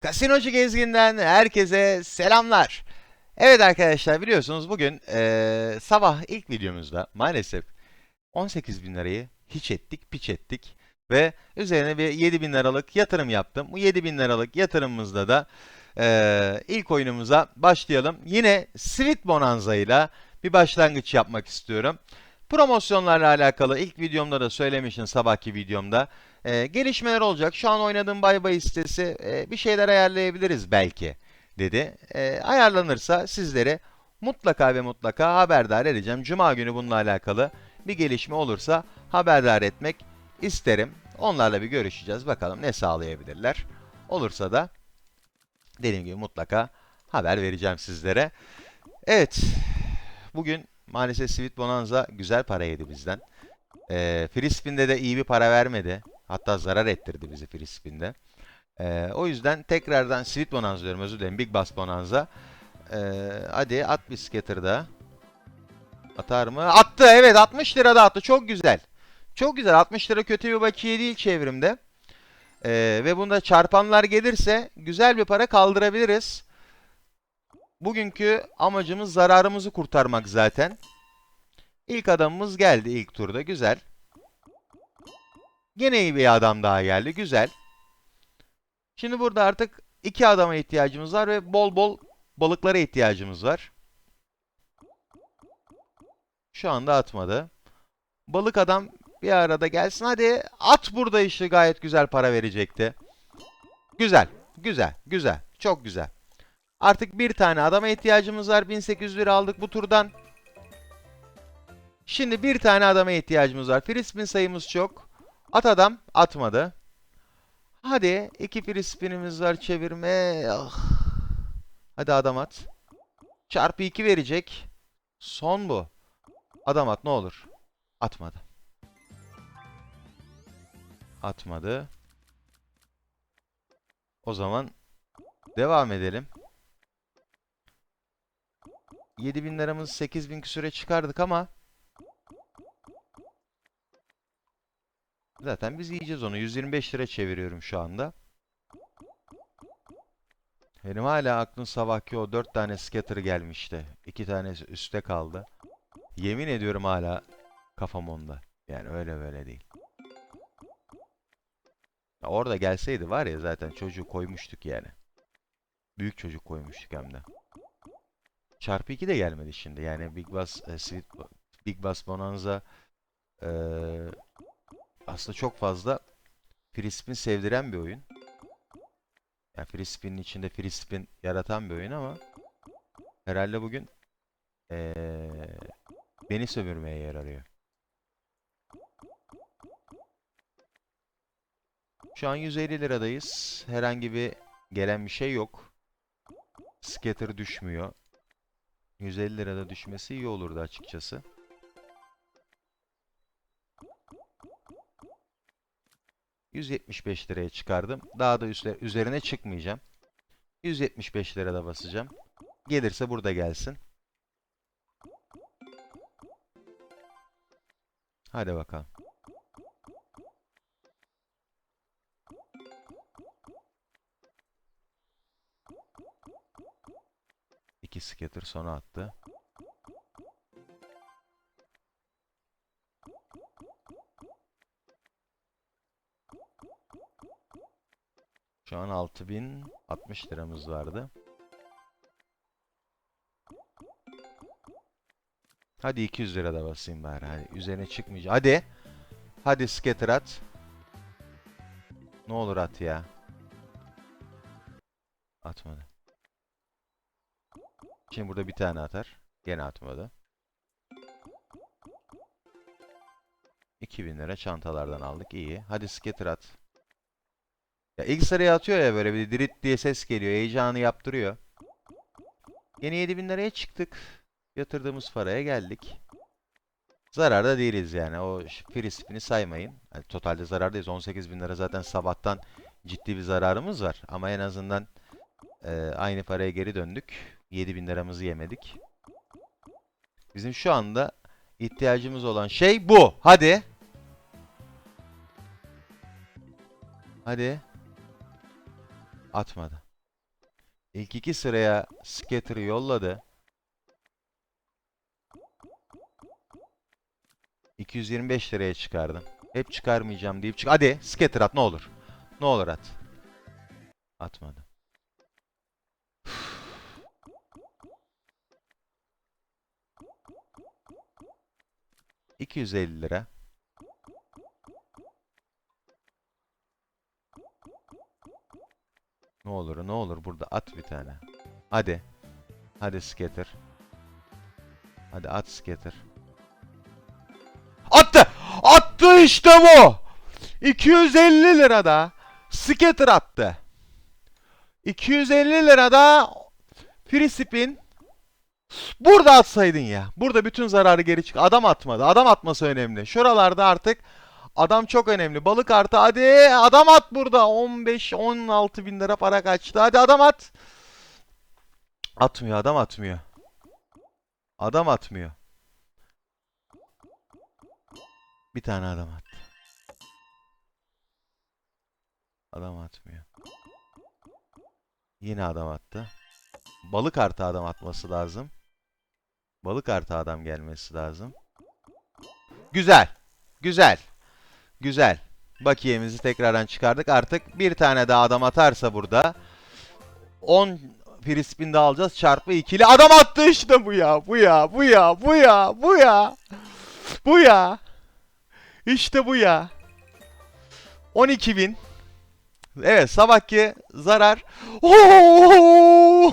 Kasinocu Gezgin'den herkese selamlar. Evet arkadaşlar biliyorsunuz bugün eee, sabah ilk videomuzda maalesef 18 bin lirayı hiç ettik, piç ettik. Ve üzerine bir 7 bin liralık yatırım yaptım. Bu 7 bin liralık yatırımımızda da eee, ilk oyunumuza başlayalım. Yine Sweet Bonanza ile bir başlangıç yapmak istiyorum. Promosyonlarla alakalı ilk videomda da söylemiştim sabahki videomda. Ee, gelişmeler olacak. Şu an oynadığım Bay Bay sitesi e, bir şeyler ayarlayabiliriz belki dedi. Ee, ayarlanırsa sizleri mutlaka ve mutlaka haberdar edeceğim. Cuma günü bununla alakalı bir gelişme olursa haberdar etmek isterim. Onlarla bir görüşeceğiz. Bakalım ne sağlayabilirler. Olursa da dediğim gibi mutlaka haber vereceğim sizlere. Evet. Bugün maalesef Sweet Bonanza güzel para yedi bizden. Ee, Free Spin'de de iyi bir para vermedi. Hatta zarar ettirdi bizi Free Spin'de. Ee, o yüzden tekrardan Sweet Bonanza diyorum özür dilerim. Big Bass Bonanza. Ee, hadi at bir scatter'da. Atar mı? Attı evet 60 lira da attı. Çok güzel. Çok güzel. 60 lira kötü bir bakiye değil çevrimde. Ee, ve bunda çarpanlar gelirse güzel bir para kaldırabiliriz. Bugünkü amacımız zararımızı kurtarmak zaten. İlk adamımız geldi ilk turda. Güzel. Gene iyi bir adam daha geldi. Güzel. Şimdi burada artık iki adama ihtiyacımız var ve bol bol balıklara ihtiyacımız var. Şu anda atmadı. Balık adam bir arada gelsin. Hadi at burada işte gayet güzel para verecekti. Güzel. Güzel. Güzel. Çok güzel. Artık bir tane adama ihtiyacımız var. 1800 lira aldık bu turdan. Şimdi bir tane adama ihtiyacımız var. Free spin sayımız çok. At adam atmadı. Hadi iki free spinimiz var çevirme. Ah. Hadi adam at. Çarpı 2 verecek. Son bu. Adam at ne olur. Atmadı. Atmadı. O zaman devam edelim. 7000 liramız 8000 küsüre çıkardık ama Zaten biz yiyeceğiz onu. 125 lira çeviriyorum şu anda. Benim hala aklım sabahki o 4 tane scatter gelmişti. 2 tanesi üstte kaldı. Yemin ediyorum hala kafam onda. Yani öyle böyle değil. Orada gelseydi var ya zaten çocuğu koymuştuk yani. Büyük çocuk koymuştuk hem de. Çarpı 2 de gelmedi şimdi. Yani Big Bass, e, Big Bass Bonanza eee aslında çok fazla free spin sevdiren bir oyun. Yani free spin'in içinde free spin yaratan bir oyun ama herhalde bugün ee, beni sömürmeye yer arıyor. Şu an 150 liradayız. Herhangi bir gelen bir şey yok. Scatter düşmüyor. 150 lirada düşmesi iyi olurdu açıkçası. 175 liraya çıkardım. Daha da üstle, üzerine çıkmayacağım. 175 lirada basacağım. Gelirse burada gelsin. Hadi bakalım. İki scatter sona attı. Şu an 6060 liramız vardı. Hadi 200 lira da basayım bari. Hadi üzerine çıkmayacak. Hadi. Hadi scatter at. Ne olur at ya. Atmadı. Şimdi burada bir tane atar. Gene atmadı. 2000 lira çantalardan aldık. İyi. Hadi scatter at. Ya ilk sıraya atıyor ya böyle bir dirit diye ses geliyor. Heyecanı yaptırıyor. Yeni 7000 liraya çıktık. Yatırdığımız paraya geldik. Zararda değiliz yani. O free spin'i saymayın. Yani totalde zarardayız. 18 bin lira zaten sabahtan ciddi bir zararımız var. Ama en azından e, aynı paraya geri döndük. 7000 liramızı yemedik. Bizim şu anda ihtiyacımız olan şey bu. Hadi. Hadi. Atmadı. İlk iki sıraya Scatter'ı yolladı. 225 liraya çıkardım. Hep çıkarmayacağım deyip çık. Hadi scatter at ne olur. Ne olur at. Atmadı. ...250 lira. Ne olur ne olur burada at bir tane. Hadi. Hadi scatter. Hadi at scatter. Attı! Attı işte bu! 250 lirada scatter attı. 250 lirada free spin Burada atsaydın ya. Burada bütün zararı geri çık. Adam atmadı. Adam atması önemli. Şuralarda artık adam çok önemli. Balık artı hadi adam at burada. 15-16 bin lira para kaçtı. Hadi adam at. Atmıyor adam atmıyor. Adam atmıyor. Bir tane adam attı. Adam atmıyor. Yine adam attı. Balık artı adam atması lazım. Balık artı adam gelmesi lazım. Güzel. Güzel. Güzel. Bakiyemizi tekrardan çıkardık. Artık bir tane daha adam atarsa burada 10 free spin daha alacağız. Çarpı ikili. Adam attı işte bu ya. Bu ya. Bu ya. Bu ya. Bu ya. Bu ya. İşte bu ya. 12 bin. Evet sabahki zarar. Oo!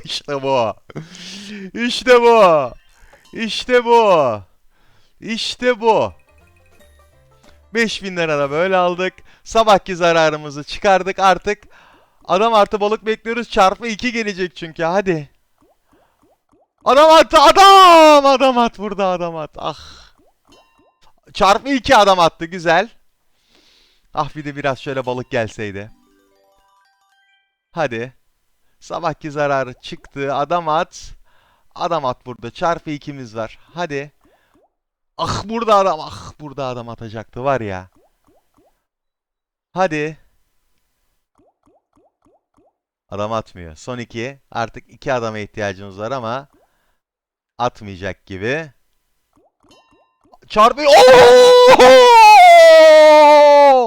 İşte bu. İşte bu. İşte bu. İşte bu. 5000 lira da böyle aldık. Sabahki zararımızı çıkardık artık. Adam artı balık bekliyoruz. Çarpı 2 gelecek çünkü. Hadi. Adam attı. Adam. Adam at burada adam at. Ah. Çarpı 2 adam attı. Güzel. Ah bir de biraz şöyle balık gelseydi. Hadi. Sabahki zararı çıktı. Adam at. Adam at burada. Çarpı ikimiz var. Hadi. Ah burada adam. Ah burada adam atacaktı var ya. Hadi. Adam atmıyor. Son iki. Artık iki adama ihtiyacımız var ama atmayacak gibi. Çarpı... Oo!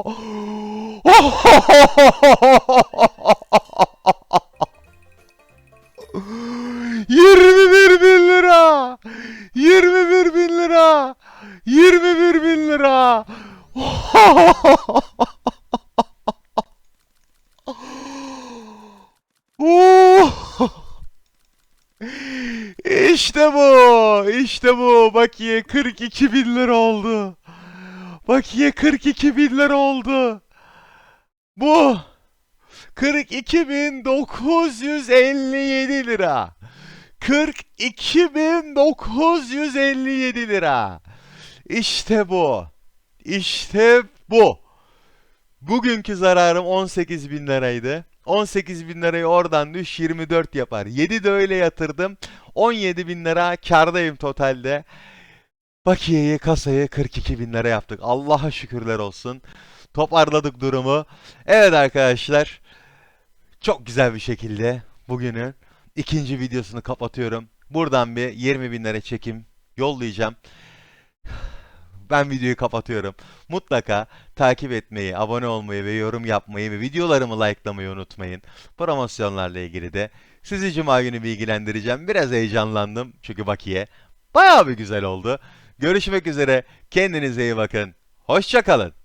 İşte bu! İşte bu! Bakiye 42 bin lira oldu. Bakiye 42 bin lira oldu. Bu 42.957 lira. 42.957 lira. İşte bu. İşte bu. Bugünkü zararım 18 bin liraydı. 18 bin lirayı oradan düş 24 yapar. 7 de öyle yatırdım. 17 bin lira kardayım totalde. Bakiyeyi kasayı 42 bin lira yaptık. Allah'a şükürler olsun. Toparladık durumu. Evet arkadaşlar. Çok güzel bir şekilde bugünün ikinci videosunu kapatıyorum. Buradan bir 20 bin lira çekim yollayacağım. Ben videoyu kapatıyorum. Mutlaka takip etmeyi, abone olmayı ve yorum yapmayı ve videolarımı likelamayı unutmayın. Promosyonlarla ilgili de sizi cuma günü bilgilendireceğim. Biraz heyecanlandım çünkü bakiye bayağı bir güzel oldu. Görüşmek üzere. Kendinize iyi bakın. Hoşçakalın.